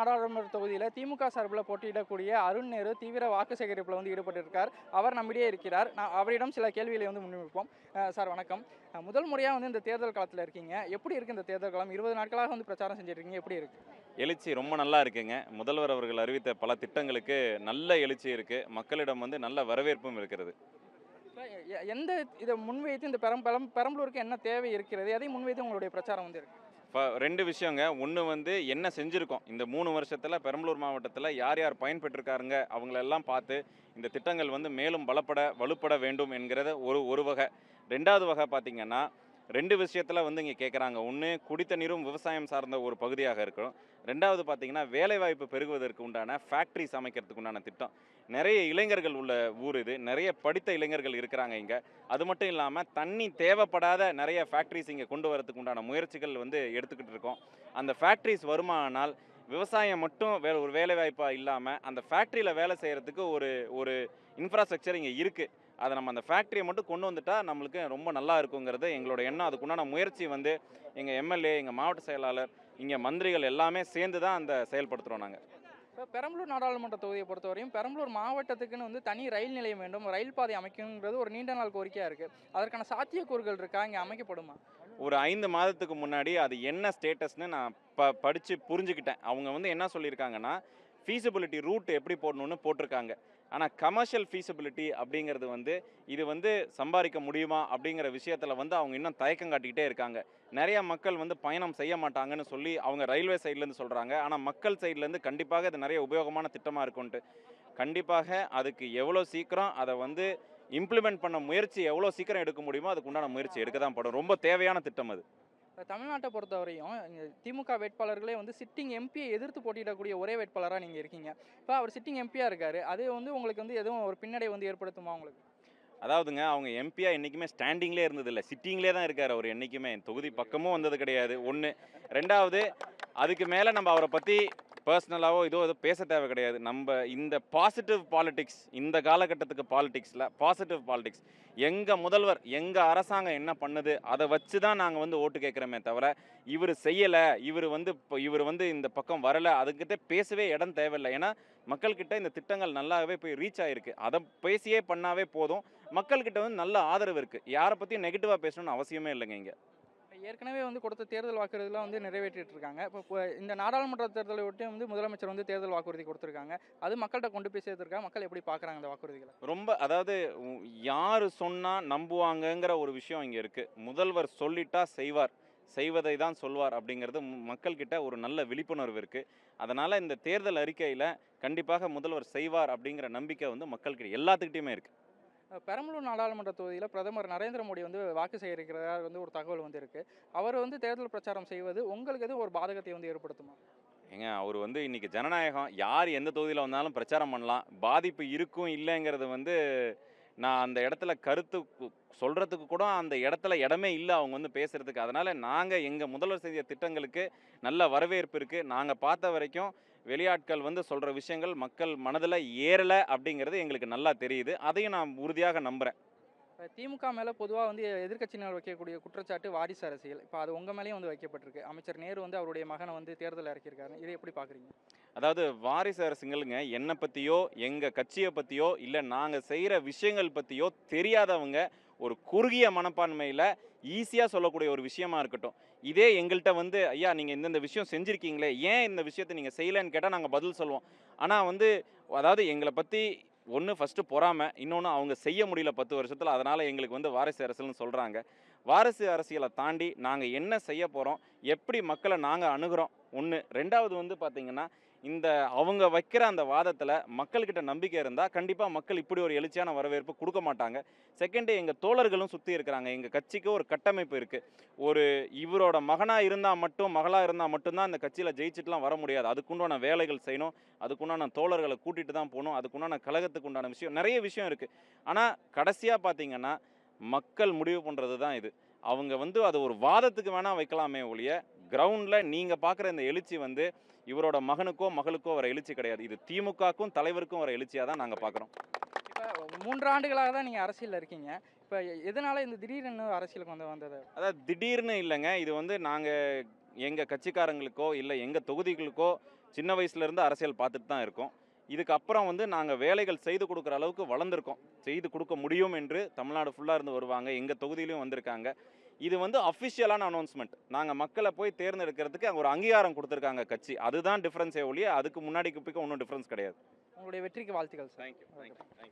நாடாளுமன்ற தொகுதியில் திமுக சார்பில் போட்டியிடக்கூடிய அருண் நேரு தீவிர வாக்கு சேகரிப்பில் வந்து ஈடுபட்டிருக்கார். அவர் நம்மிடையே இருக்கிறார். நான் அவரிடம் சில கேள்விகளை வந்து முன்வைப்போம். சார் வணக்கம். முதல் முறையாக வந்து இந்த தேர்தல் களத்தில் இருக்கீங்க. எப்படி இருக்கு இந்த தேர்தல் களம்? இருபது நாட்களாக வந்து பிரச்சாரம் செஞ்சுட்டு இருக்கீங்க எப்படி இருக்கு? எழுச்சி ரொம்ப நல்லா இருக்குங்க. முதல்வர் அவர்கள் அறிவித்த பல திட்டங்களுக்கு நல்ல எழுச்சி இருக்கு. மக்களிடம் வந்து நல்ல வரவேற்பும் இருக்கிறது. எந்த இதை முன்வைத்து இந்த பெரம் பெரம் பெரம்பலூருக்கு என்ன தேவை இருக்கிறது? எதை முன்வைத்து உங்களுடைய பிரச்சாரம் வந்து இருக்கு. இப்போ ரெண்டு விஷயங்க. ஒன்று வந்து என்ன செஞ்சுருக்கோம். இந்த மூணு வருஷத்தில் பெரம்பலூர் மாவட்டத்தில் யார் யார் பயன்பெற்றிருக்காருங்க அவங்களெல்லாம் பார்த்து இந்த திட்டங்கள் வந்து மேலும் பலப்பட வலுப்பட வேண்டும் என்கிறத ஒரு ஒரு வகை. ரெண்டாவது வகை பார்த்திங்கன்னா ரெண்டு விஷயத்தில் வந்து இங்கே கேட்குறாங்க ஒன்று குடித்த நீரும் விவசாயம் சார்ந்த ஒரு பகுதியாக இருக்கும் ரெண்டாவது பார்த்தீங்கன்னா வேலைவாய்ப்பு பெருகுவதற்கு உண்டான ஃபேக்ட்ரிஸ் அமைக்கிறதுக்கு உண்டான திட்டம். நிறைய இளைஞர்கள் உள்ள ஊர் இது. நிறைய படித்த இளைஞர்கள் இருக்கிறாங்க இங்கே. அது மட்டும் இல்லாமல் தண்ணி தேவைப்படாத நிறைய ஃபேக்ட்ரிஸ் இங்கே கொண்டு வரதுக்கு உண்டான முயற்சிகள் வந்து எடுத்துக்கிட்டு இருக்கோம். அந்த ஃபேக்ட்ரிஸ் வருமானால் விவசாயம் மட்டும் வே ஒரு வேலைவாய்ப்பாக இல்லாமல் அந்த ஃபேக்ட்ரியில் வேலை செய்கிறதுக்கு ஒரு ஒரு இன்ஃப்ராஸ்ட்ரக்சர் இங்கே இருக்குது அதை நம்ம அந்த ஃபேக்ட்ரியை மட்டும் கொண்டு வந்துட்டா நம்மளுக்கு ரொம்ப நல்லா இருக்குங்கிறது எங்களோட எண்ணம். அதுக்குண்டான முயற்சி வந்து எங்கள் எம்எல்ஏ எங்கள் மாவட்ட செயலாளர் இங்கே மந்திரிகள் எல்லாமே சேர்ந்து தான் அந்த செயல்படுத்துகிறோம் நாங்கள் இப்போ பெரம்பலூர் நாடாளுமன்ற தொகுதியை பொறுத்தவரையும் பெரம்பலூர் மாவட்டத்துக்குன்னு வந்து தனி ரயில் நிலையம் வேண்டும் ரயில் பாதை அமைக்கணுங்கிறது ஒரு நீண்ட நாள் கோரிக்கையாக இருக்குது அதற்கான சாத்தியக்கூறுகள் இருக்கா? இங்கே அமைக்கப்படுமா? ஒரு ஐந்து மாதத்துக்கு முன்னாடி அது என்ன ஸ்டேட்டஸ்னு நான் ப படித்து புரிஞ்சுக்கிட்டேன். அவங்க வந்து என்ன சொல்லியிருக்காங்கன்னா ஃபீஸிபிலிட்டி ரூட் எப்படி போடணும்னு போட்டிருக்காங்க. ஆனால் கமர்ஷியல் ஃபீஸபிலிட்டி அப்படிங்கிறது வந்து இது வந்து சம்பாதிக்க முடியுமா அப்படிங்கிற விஷயத்தில் வந்து அவங்க இன்னும் தயக்கம் காட்டிக்கிட்டே இருக்காங்க. நிறையா மக்கள் வந்து பயணம் செய்ய மாட்டாங்கன்னு சொல்லி அவங்க ரயில்வே சைட்லேருந்து சொல்கிறாங்க ஆனால் மக்கள் சைட்லேருந்து கண்டிப்பாக இது நிறைய உபயோகமான திட்டமாக இருக்கும்ன்ட்டு. கண்டிப்பாக அதுக்கு எவ்வளோ சீக்கிரம் அதை வந்து இம்ப்ளிமெண்ட் பண்ண முயற்சி எவ்வளோ சீக்கிரம் எடுக்க முடியுமோ அதுக்கு உண்டான முயற்சி எடுக்க தான் படும். ரொம்ப தேவையான திட்டம் அது. தமிழ்நாட்டை பொறுத்தவரையும் திமுக வேட்பாளர்களே வந்து சிட்டிங் எம்பியை எதிர்த்து போட்டியிடக்கூடிய ஒரே வேட்பாளராக நீங்கள் இருக்கீங்க. இப்போ அவர் சிட்டிங் எம்பியாக இருக்கார். அது வந்து உங்களுக்கு வந்து எதுவும் ஒரு பின்னடை வந்து ஏற்படுத்துமா உங்களுக்கு? அதாவதுங்க அவங்க எம்பியா என்றைக்குமே ஸ்டாண்டிங்லேயே இருந்ததில்லை. சிட்டிங்லேயே தான் இருக்கார் அவர் என்றைக்குமே தொகுதி பக்கமும் வந்தது கிடையாது. ஒன்று ரெண்டாவது அதுக்கு மேலே நம்ம அவரை பற்றி பர்சனலாகவோ இதோ ஏதோ பேச தேவை கிடையாது. நம்ம இந்த பாசிட்டிவ் பாலிடிக்ஸ் இந்த காலகட்டத்துக்கு பாலிடிக்ஸில் பாசிட்டிவ் பாலிடிக்ஸ் எங்கள் முதல்வர் எங்கள் அரசாங்கம் என்ன பண்ணுது அதை வச்சு தான் நாங்கள் வந்து ஓட்டு கேட்குறோமே தவிர இவர் செய்யலை இவர் வந்து இப்போ இவர் வந்து இந்த பக்கம் வரலை அதுக்கிட்ட பேசவே இடம் தேவையில்லை. ஏன்னா மக்கள்கிட்ட இந்த திட்டங்கள் நல்லாவே போய் ரீச் ஆகிருக்கு அதை பேசியே பண்ணாவே போதும். மக்கள்கிட்ட வந்து நல்ல ஆதரவு இருக்குது யாரை பற்றியும் நெகட்டிவாக பேசணும்னு அவசியமே இல்லைங்க இங்கே. ஏற்கனவே வந்து கொடுத்த தேர்தல் வாக்குறுதிலாம் வந்து நிறைவேற்றிட்டு இருக்காங்க இப்போ இந்த நாடாளுமன்ற தேர்தலை ஒட்டி வந்து முதலமைச்சர் வந்து தேர்தல் வாக்குறுதி கொடுத்துருக்காங்க. அது மக்கள்கிட்ட கொண்டு போய் சேர்த்துருக்காங்க மக்கள் எப்படி பார்க்குறாங்க அந்த வாக்குறுதிகளை? ரொம்ப அதாவது யார் சொன்னால் நம்புவாங்கங்கிற ஒரு விஷயம் இங்கே இருக்குது முதல்வர் சொல்லிட்டா செய்வார். செய்வதை தான் சொல்வார் அப்படிங்கிறது மக்கள்கிட்ட ஒரு நல்ல விழிப்புணர்வு இருக்குது அதனால் இந்த தேர்தல் அறிக்கையில் கண்டிப்பாக முதல்வர் செய்வார் அப்படிங்கிற நம்பிக்கை வந்து மக்கள்கிட்ட எல்லாத்துக்கிட்டையுமே இருக்குது பெரம்பலூர் நாடாளுமன்ற தொகுதியில் பிரதமர் நரேந்திர மோடி வந்து வாக்கு சேகரிக்கிறதா வந்து ஒரு தகவல் வந்து இருக்குது அவர் வந்து தேர்தல் பிரச்சாரம் செய்வது உங்களுக்கு எதுவும் ஒரு பாதகத்தை வந்து ஏற்படுத்துமா? ஏங்க அவர் வந்து இன்னைக்கு ஜனநாயகம் யார் எந்த தொகுதியில் வந்தாலும் பிரச்சாரம் பண்ணலாம். பாதிப்பு இருக்கும் இல்லைங்கிறது வந்து நான் அந்த இடத்துல கருத்து சொல்கிறதுக்கு கூட அந்த இடத்துல இடமே இல்லை அவங்க வந்து பேசுகிறதுக்கு அதனால் நாங்கள் எங்கள் முதல்வர் செய்த திட்டங்களுக்கு நல்ல வரவேற்பு இருக்குது நாங்கள் பார்த்த வரைக்கும் வெளியாட்கள் வந்து சொல்கிற விஷயங்கள் மக்கள் மனதில் ஏறலை அப்படிங்கிறது எங்களுக்கு நல்லா தெரியுது. அதையும் நான் உறுதியாக நம்புகிறேன் திமுக மேலே பொதுவாக வந்து எதிர்க்கட்சியினர் வைக்கக்கூடிய குற்றச்சாட்டு வாரிசு அரசியல். இப்போ அது உங்கள் மேலேயும் வந்து வைக்கப்பட்டிருக்கு. அமைச்சர் நேரு வந்து அவருடைய மகனை வந்து தேர்தல் இறக்கியிருக்காரு. இதை எப்படி பார்க்குறீங்க அதாவது வாரிசு அரசுங்களுங்க என்னை பற்றியோ எங்கள் கட்சியை பற்றியோ இல்லை நாங்கள் செய்கிற விஷயங்கள் பற்றியோ தெரியாதவங்க ஒரு குறுகிய மனப்பான்மையில் ஈஸியாக சொல்லக்கூடிய ஒரு விஷயமா இருக்கட்டும். இதே எங்கள்கிட்ட வந்து ஐயா நீங்கள் இந்தந்த விஷயம் செஞ்சுருக்கீங்களே ஏன் இந்த விஷயத்தை நீங்கள் செய்யலைன்னு கேட்டால் நாங்கள் பதில் சொல்லுவோம் ஆனால் வந்து அதாவது எங்களை பற்றி ஒன்று ஃபஸ்ட்டு பொறாமை இன்னொன்று அவங்க செய்ய முடியல பத்து வருஷத்தில் அதனால் எங்களுக்கு வந்து வாரிசு அரசியல்னு சொல்கிறாங்க வாரிசு அரசியலை தாண்டி நாங்கள் என்ன செய்ய போகிறோம் எப்படி மக்களை நாங்கள் அணுகிறோம் ஒன்று ரெண்டாவது வந்து பார்த்திங்கன்னா இந்த அவங்க வைக்கிற அந்த வாதத்தில் மக்கள்கிட்ட நம்பிக்கை இருந்தால் கண்டிப்பாக மக்கள் இப்படி ஒரு எழுச்சியான வரவேற்பு கொடுக்க மாட்டாங்க. செகண்டு எங்கள் தோழர்களும் சுற்றி இருக்கிறாங்க. எங்கள் கட்சிக்கு ஒரு கட்டமைப்பு இருக்குது ஒரு இவரோட மகனாக இருந்தால் மட்டும் மகளாக இருந்தால் மட்டும்தான் இந்த கட்சியில் ஜெயிச்சுட்டுலாம் வர முடியாது. அதுக்குண்டான வேலைகள் செய்யணும். அதுக்குண்டான தோழர்களை கூட்டிகிட்டு தான் போகணும். அதுக்குண்டான கழகத்துக்கு உண்டான விஷயம். நிறைய விஷயம் இருக்குது ஆனால் கடைசியாக பார்த்தீங்கன்னா மக்கள் முடிவு பண்ணுறது தான் இது. அவங்க வந்து அது ஒரு வாதத்துக்கு வேணால் வைக்கலாமே ஒழிய கிரவுண்டில் நீங்கள் பார்க்குற இந்த எழுச்சி வந்து இவரோட மகனுக்கோ மகளுக்கோ வர எழுச்சி கிடையாது. இது திமுகக்கும் தலைவருக்கும் வர எழுச்சியாக தான் நாங்கள் பார்க்குறோம் இப்போ மூன்று ஆண்டுகளாக தான் நீங்கள் அரசியலில் இருக்கீங்க. இப்போ எதனால இந்த திடீர்னு அரசியலுக்கு வந்து வந்தது? அதாவது திடீர்னு இல்லைங்க. இது வந்து நாங்கள் எங்கள் கட்சிக்காரங்களுக்கோ இல்லை எங்கள் தொகுதிகளுக்கோ சின்ன வயசுலேருந்து அரசியல் பார்த்துட்டு தான் இருக்கோம். இதுக்கப்புறம் வந்து நாங்கள் வேலைகள் செய்து கொடுக்குற அளவுக்கு வளர்ந்துருக்கோம். செய்து கொடுக்க முடியும் என்று தமிழ்நாடு ஃபுல்லாக இருந்து வருவாங்க. எங்கள் தொகுதியிலையும் வந்திருக்காங்க. இது வந்து அஃபிஷியலான அனௌன்ஸ்மெண்ட் நாங்கள் மக்களை போய் தேர்ந்தெடுக்கிறதுக்கு அங்கே ஒரு அங்கீகாரம் கொடுத்துருக்காங்க கட்சி. அதுதான் டிஃப்ரென்ஸே ஒழிய அதுக்கு முன்னாடிக்கு பிக்க ஒன்றும் டிஃப்ரென்ஸ் கிடையாது. உங்களுடைய வெற்றிக்கு வாழ்த்துக்கள் சார் தேங்க்யூ தேங்க்யூ